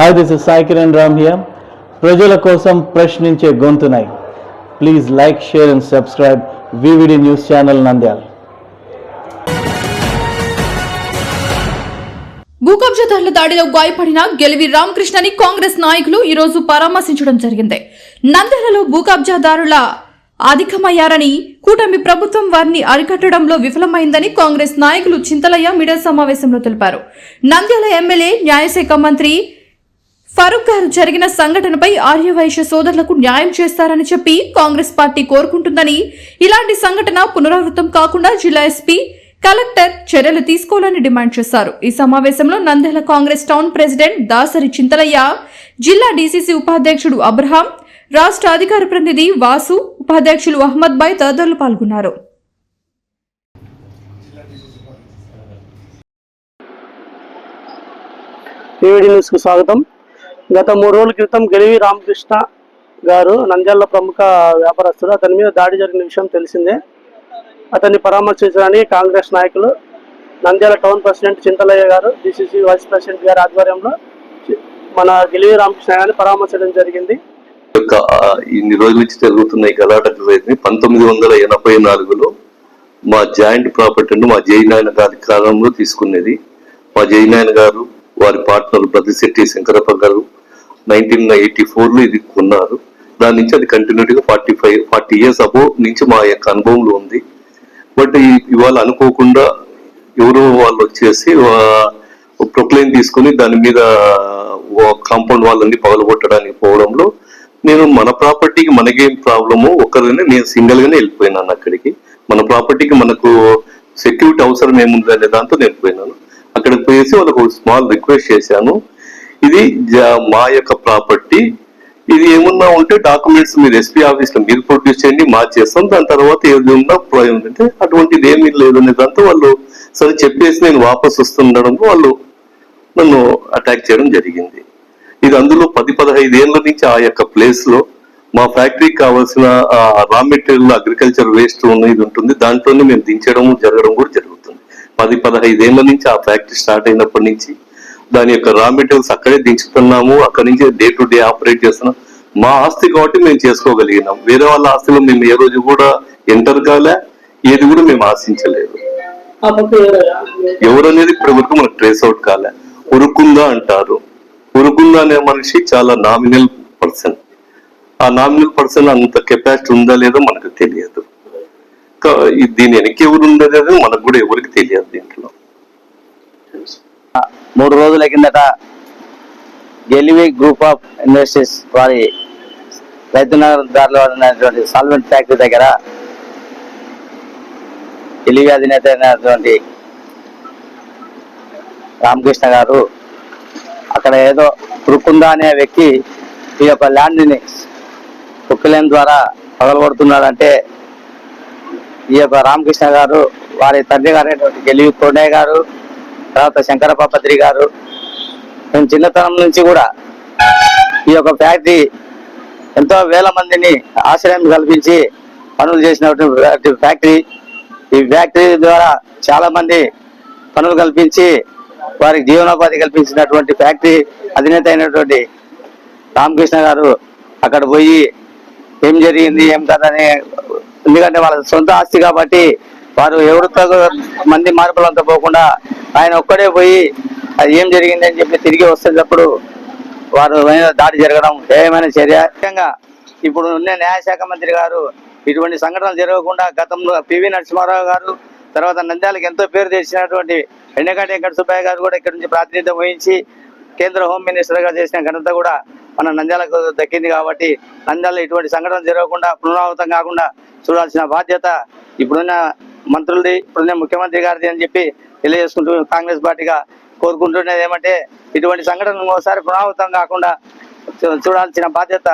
Hi this is Sai Kiran Ram here ప్రజల కోసం ప్రశ్నించే గొంతునై. Please like share and subscribe VVD news channel Nandyal భూకబ్జదారుల దాడిలో గాయపడిన గెలివి రామకృష్ణని కాంగ్రెస్ నాయకులు ఈ రోజు పరామర్శించడం జరిగింది. నంద్యాలలో భూకబ్జాదారుల అధికమయ్యారని కూటమి ప్రభుత్వం వారిని అరికట్టడంలో విఫలమైందని కాంగ్రెస్ నాయకులు చింతలయ్య మీడియా సమావేశంలో తెలిపారు. నంద్యాల ఎమ్మెల్యే న్యాయశాఖ మంత్రి ఫరూక్ గారు జరిగిన సంఘటనపై ఆర్యవైశ్య సోదరులకు న్యాయం చేస్తారని చెప్పి కాంగ్రెస్ పార్టీ కోరుకుంటుందని. ఇలాంటి సంఘటన పునరావృతం కాకుండా జిల్లా ఎస్పీ కలెక్టర్ చర్యలు తీసుకోవాలని డిమాండ్ చేశారు. ఈ సమావేశంలో నంద్యాల కాంగ్రెస్ టౌన్ ప్రెసిడెంట్ దాసరి చింతలయ్య జిల్లా డీసీసీ ఉపాధ్యక్షుడు అబ్రహాం రాష్ట్ర అధికార ప్రతినిధి వాసు ఉపాధ్యక్షులు అహ్మద్ బాయ్ తదితరులు పాల్గొన్నారు. స్వాగతం. గత మూడు రోజుల క్రితం గెలివి రామకృష్ణ గారు నంద్యాల ప్రముఖ వ్యాపారస్తుడు అతని మీద దాడి జరిగిన విషయం తెలిసిందే. అతన్ని పరామర్శించడానికి కాంగ్రెస్ నాయకులు నంద్యాల టౌన్ ప్రెసిడెంట్ చింతలయ్య గారు డిసిసి వైస్ ప్రెసిడెంట్ గారి ఆధ్వర్యంలో మన గెలివి రామకృష్ణ గారిని పరామర్శించడం జరిగింది. యొక్క ఇన్ని రోజుల నుంచి జరుగుతున్న ఈ గలాటకు పంతొమ్మిది వందల ఎనభై నాలుగులో మా జాయింట్ ప్రాపర్టీని మా జయనాయన గారి కాలంలో తీసుకునేది. మా జయనాయన గారు వారి పార్ట్నర్ బ్రదిశెట్టి శంకరప్ప గారు నైన్టీన్ ఎయిటీ ఫోర్లో ఇది కొన్నారు. దాని నుంచి అది కంటిన్యూటీగా ఫార్టీ ఫైవ్ ఫార్టీ ఇయర్స్ అబో నుంచి మా యొక్క అనుభవంలో ఉంది. బట్ ఇవాళ అనుకోకుండా ఎవరో వాళ్ళు వచ్చేసి ప్రొక్లైన్ తీసుకుని దాని మీద కాంపౌండ్ వాళ్ళని పగలగొట్టడానికి పోవడంలో నేను మన ప్రాపర్టీకి మనకేం ప్రాబ్లము ఒక్కరిని నేను సింగిల్ గానే వెళ్ళిపోయినాను అక్కడికి. మన ప్రాపర్టీకి మనకు సెక్యూరిటీ అవసరం ఏముంది అనే దాంతో నేను పోయినాను అక్కడికి పోయేసి వాళ్ళకు స్మాల్ రిక్వెస్ట్ చేశాను. ఇది జ- మా యొక్క ప్రాపర్టీ. ఇది ఏమున్నా ఉంటే డాక్యుమెంట్స్ మీరు ఎస్పీ ఆఫీస్లో మీరు ప్రొడ్యూస్ చేయండి మా చేస్తాం. దాని తర్వాత ఏది ఉన్నా ప్రయోజనం అంటే అటువంటిది ఏమీ లేదు అనే దాంతో వాళ్ళు సరే చెప్పేసి నేను వాపస్ వస్తుండడంతో వాళ్ళు నన్ను అటాక్ చేయడం జరిగింది. ఇది అందులో పది పదహైదు ఏళ్ళ నుంచి ఆ యొక్క ప్లేస్లో మా ఫ్యాక్టరీకి కావాల్సిన రా మెటీరియల్ అగ్రికల్చర్ వేస్ట్ ఇది ఉంటుంది. దాంట్లోనే మేము దించడం జరగడం కూడా జరుగుతుంది. పది పదహైదు ఏళ్ళ నుంచి ఆ ఫ్యాక్టరీ స్టార్ట్ అయినప్పటి నుంచి దాని యొక్క రా మెటీరియల్స్ అక్కడే దించుతున్నాము. అక్కడి నుంచి డే టు డే ఆపరేట్ చేస్తున్నాం. మా ఆస్తి కాబట్టి మేము చేసుకోగలిగినాం. వేరే వాళ్ళ ఆస్తిలో మేము ఏ రోజు కూడా ఎంటర్ కాలే ఏది కూడా మేము ఆశించలేదు. ఎవరు అనేది ఇప్పటి వరకు మనకు ట్రేస్ అవుట్ కాలే. ఉరుకుందా అంటారు. ఉరుకుందా అనే మనిషి చాలా నామినల్ పర్సన్ ఆ నామినల్ పర్సన్ అంత కెపాసిటీ ఉందా లేదో మనకు తెలియదు. దీని వెనక్కి ఎవరు ఉండదు మనకు కూడా ఎవరికి తెలియదు దీంట్లో. మూడు రోజుల కిందట గెలివి గ్రూప్ ఆఫ్ ఇండస్ట్రీస్ వారి రైతునగర్ దారిలో ఉన్నటువంటి సాల్వెంట్ ఫ్యాక్టరీ దగ్గర గెలివి అధినేత అయినటువంటి రామకృష్ణ గారు అక్కడ ఏదో రుకుందా అనే వ్యక్తి ఈ యొక్క ల్యాండ్ని కుక్కలేన్ ద్వారా పగలగొడుతున్నాడంటే ఈ యొక్క రామకృష్ణ గారు వారి తండ్రి గారైనటువంటి గెలివి కోడయ్య గారు తర్వాత శంకరప్ప పత్రి గారు మేము చిన్నతనం నుంచి కూడా ఈ యొక్క ఫ్యాక్టరీ ఎంతో వేల మందిని ఆశ్రయం కల్పించి పనులు చేసినటువంటి ఫ్యాక్టరీ. ఈ ఫ్యాక్టరీ ద్వారా చాలా మంది పనులు కల్పించి వారికి జీవనోపాధి కల్పించినటువంటి ఫ్యాక్టరీ అధినేత అయినటువంటి రామకృష్ణ గారు అక్కడ పోయి ఏం జరిగింది ఏం కదని ఎందుకంటే వాళ్ళ సొంత ఆస్తి కాబట్టి వారు ఎవరితో మంది మార్పులంతా పోకుండా ఆయన ఒక్కడే పోయి అది ఏం జరిగింది అని చెప్పి తిరిగి వస్తున్నప్పుడు వారు దాడి జరగడం ఏమైనా చర్య. ముఖ్యంగా ఇప్పుడు ఉన్న న్యాయశాఖ మంత్రి గారు ఇటువంటి సంఘటనలు జరగకుండా గతంలో పివి నరసింహారావు గారు తర్వాత నంద్యాలకు ఎంతో పేరు తెచ్చినటువంటి ఎండకాటి వెంకట సుబ్బయ్య గారు కూడా ఇక్కడ నుంచి ప్రాతినిధ్యం వహించి కేంద్ర హోమ్ మినిస్టర్గా చేసిన ఘనత కూడా మన నంద్యాలకు దక్కింది కాబట్టి నంద్యాల ఇటువంటి సంఘటన జరగకుండా పునరావృతం కాకుండా చూడాల్సిన బాధ్యత ఇప్పుడున్న మంత్రులది ఇప్పుడున్న ముఖ్యమంత్రి గారిది అని చెప్పి తెలియజేసుకుంటూ కాంగ్రెస్ పార్టీగా కోరుకుంటున్నది ఏమంటే ఇటువంటి సంఘటన ఒకసారి పునరావృతం కాకుండా చూడాల్సిన బాధ్యత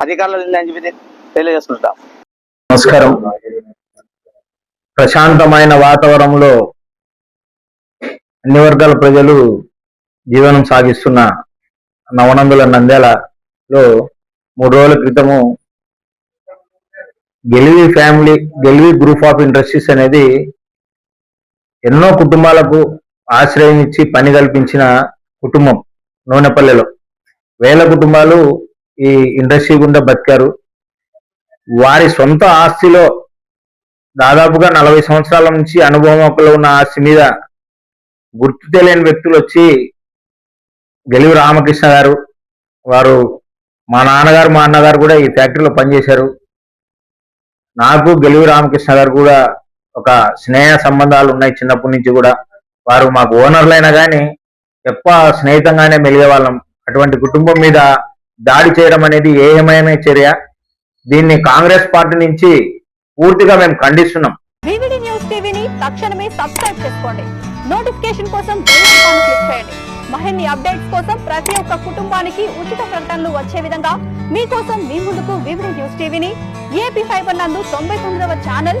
అధికారులు ఉందని చెప్పి తెలియజేసుకుంటాం నమస్కారం. ప్రశాంతమైన వాతావరణంలో అన్ని వర్గాల ప్రజలు జీవనం సాగిస్తున్న నవనందుల నంద్యాలలో మూడు రోజుల క్రితము Gelivi family Gelivi group of industries అనేది ఎన్నో కుటుంబాలకు ఆశ్రయం ఇచ్చి పని కల్పించిన కుటుంబం నూనెపల్లెలో. వేల కుటుంబాలు ఈ ఇండస్ట్రీ గుండా బతికారు. వారి సొంత ఆస్తిలో దాదాపుగా నలభై సంవత్సరాల నుంచి అనుభవం అనుభవంలో ఉన్న ఆస్తి మీద గుర్తు తెలియని వ్యక్తులు వచ్చి గెలివి రామకృష్ణ గారు వారు మా నాన్నగారు మా అన్నగారు కూడా ఈ ఫ్యాక్టరీలో పనిచేశారు. నాకు గెలివి రామకృష్ణ గారు కూడా ఒక స్నేహ సంబంధాలు ఉన్నాయి చిన్నప్పటి నుంచి కూడా. వారు మాకు ఓనర్లైనా కానీ ఎక్కువ స్నేహితంగానే మెలిగే వాళ్ళం. అటువంటి కుటుంబం మీద దాడి చేయడం అనేది ఏమైన చర్య? దీన్ని కాంగ్రెస్ పార్టీ నుంచి పూర్తిగా మేము ఖండిస్తున్నాం. న్యూస్ టీవీని తక్షణమే సబ్స్క్రైబ్ చేసుకోండి. నోటిఫికేషన్ కోసం క్లిక్ చేయండి. మరిన్ని అప్డేట్స్ కోసం ప్రతి ఒక్క కుటుంబానికి ఉచిత ప్రకటనలు వచ్చే విధంగా మీకోసం మీ ముందుకు వివిధ న్యూస్ టీవీని ఏపీ ఫైబర్ నందు తొంభై తొమ్మిదవ ఛానల్